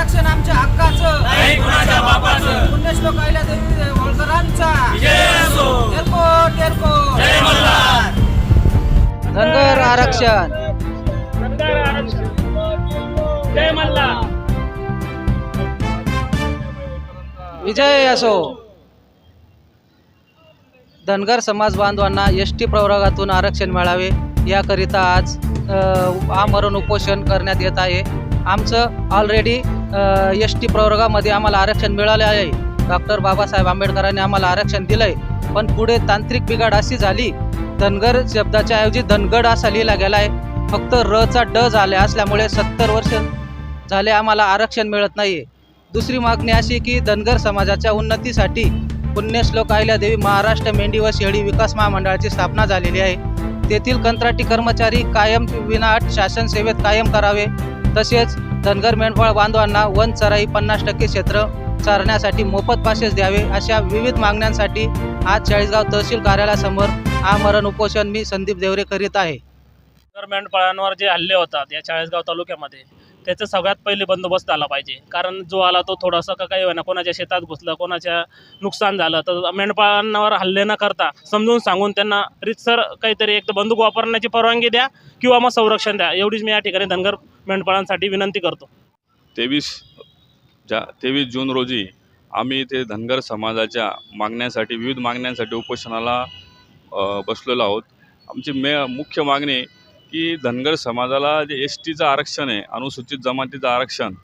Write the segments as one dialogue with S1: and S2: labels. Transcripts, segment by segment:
S1: आरक्षण आमच्या हक्काचं.
S2: नाही कुणाच्या बापाचं.
S1: पुण्यश्लोक अहिल्यादेवी होळकरांचा
S2: विजय असो.
S1: Airport airport.
S2: जय मल्हार.
S1: धनगर आरक्षण.
S2: जय मल्हार.
S1: विजय असो. धनगर समाज बांधवांना एस टी प्रवर्गातून आरक्षण मिळावे याकरिता आज आमरण उपोषण करण्यात येत आहे. आमचं ऑलरेडी एस टी प्रवर्गामध्ये आम्हाला आरक्षण मिळाले आहे. डॉक्टर बाबासाहेब आंबेडकरांनी आम्हाला आरक्षण दिलं आहे पण पुढे तांत्रिक बिघाड अशी झाली धनगर शब्दाच्या ऐवजी धनगड असा लिहिला गेला आहे फक्त चा ड झाले असल्यामुळे सत्तर वर्ष झाले आम्हाला आरक्षण मिळत नाही आहे दुसरी मागणी अशी की धनगर समाजाच्या उन्नतीसाठी पुण्यश्लोक अहिल्यादेवी महाराष्ट्र मेंढी व शेळी विकास महामंडळाची स्थापना झालेली आहे. तेथील कंत्राटी कर्मचारी कायम विनाअट शासन सेवेत कायम करावे. तसेच धनगर मेंढपाळ बांधवांना वन चराई पन्नास टक्के क्षेत्र चरण्यासाठी मोफत पासेस द्यावे अशा विविध मागण्यांसाठी आज चाळीसगाव तहसील कार्यालयासमोर आमरण उपोषण मी संदीप देवरे करीत आहे.
S3: धनगर मेंढपाळांवर जे हल्ले होतात या चाळीसगाव तालुक्यामध्ये त्याचा सगळ्यात पहिले बंदोबस्त आला पाहिजे. कारण जो आला तो थोडासा का काही होईना कोणाच्या शेतात घुसलं कोणाच्या नुकसान झालं तर मेंढपाळांवर हल्ले न करता समजून सांगून त्यांना रितसर काहीतरी एक तर बंदूक वापरण्याची परवानगी द्या किंवा मग संरक्षण द्या. एवढीच मी या ठिकाणी धनगर मेंढपाळांसाठी विनंती करतो.
S4: तेवीस ज्या तेवीस जून रोजी आम्ही इथे धनगर समाजाच्या मागण्यासाठी विविध मागण्यांसाठी उपोषणाला बसलेलो आहोत. आमची मे मुख्य मागणी की धनगर समाजाला जे एस टीचं आरक्षण आहे अनुसूचित जमातीचं आरक्षण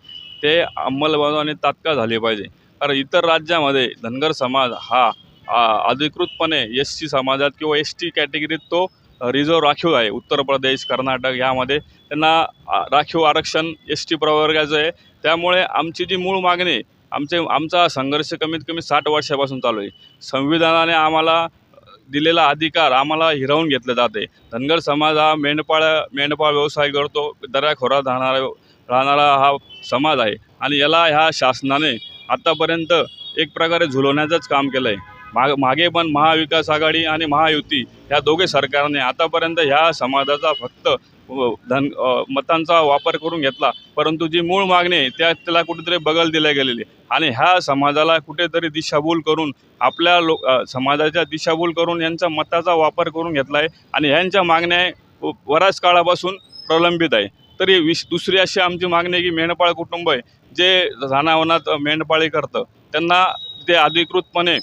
S4: ते अंमलबजावणी तात्काळ झाले पाहिजे. कारण इतर राज्यामध्ये धनगर समाज हा आ, अधिकृतपणे एस टी समाजात किंवा एस टी कॅटेगरीत तो रिझर्व राखीव आहे. उत्तर प्रदेश कर्नाटक यामध्ये त्यांना राखीव आरक्षण एस टी प्रवर्गाचं आहे. त्यामुळे आमची जी मूळ मागणी आमचे आमचा संघर्ष कमीत कमी साठ वर्षापासून चालू आहे. संविधानाने आम्हाला दिलेला अधिकार आम्हाला हिरावून घेतले जाते. धनगर समाज हा मेंढपाळ मेंढपाळ व्यवसाय करतो. दऱ्याखोरात राहणारा राहणारा हा समाज आहे. आणि याला ह्या शासनाने आत्तापर्यंत एक प्रकारे झुलवण्याचंच काम केलं आहे माग मागे पण महाविकास आघाडी आणि महायुती ह्या दोघे सरकारने आतापर्यंत ह्या समाजाचा फक्त धन मतांचा वापर करून घेतला. परंतु जी मूळ मागणी आहे त्या त्याला कुठेतरी बगल दिल्या गेलेली आहे. आणि ह्या समाजाला कुठेतरी दिशाभूल करून आपल्या लो समाजाच्या दिशाभूल करून यांचा मताचा वापर करून घेतला आहे. आणि ह्यांच्या मागण्या बऱ्याच काळापासून प्रलंबित आहे. तरी विश दुसरी अशी आमची मागणी आहे की मेंढपाळ कुटुंब आहे जे रानावनात मेंढपाळी करतं. त्यांना ते अधिकृतपणे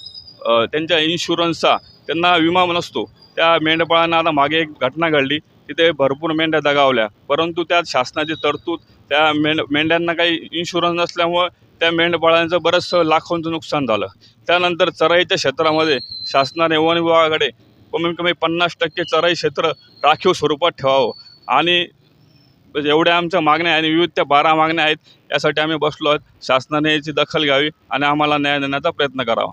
S4: त्यांच्या इन्शुरन्सचा त्यांना विमा नसतो. त्या मेंढपाळांना आता मागे एक घटना घडली. तिथे भरपूर मेंढ्या दगावल्या. परंतु त्यात शासनाची तरतूद त्या मेंढ मेंढ्यांना काही इन्शुरन्स नसल्यामुळं त्या मेंढपाळांचं बरंचसं लाखोंचं नुकसान झालं. त्यानंतर चराईच्या क्षेत्रामध्ये शासनाने वन विभागाकडे कमीत कमी पन्नास टक्के चराई क्षेत्र राखीव स्वरूपात ठेवावं. आणि एवढ्या आमच्या मागण्या आहे आणि विविध त्या बारा मागण्या आहेत यासाठी आम्ही बसलो आहोत. शासनाने याची दखल घ्यावी आणि आम्हाला न्याय देण्याचा प्रयत्न करावा.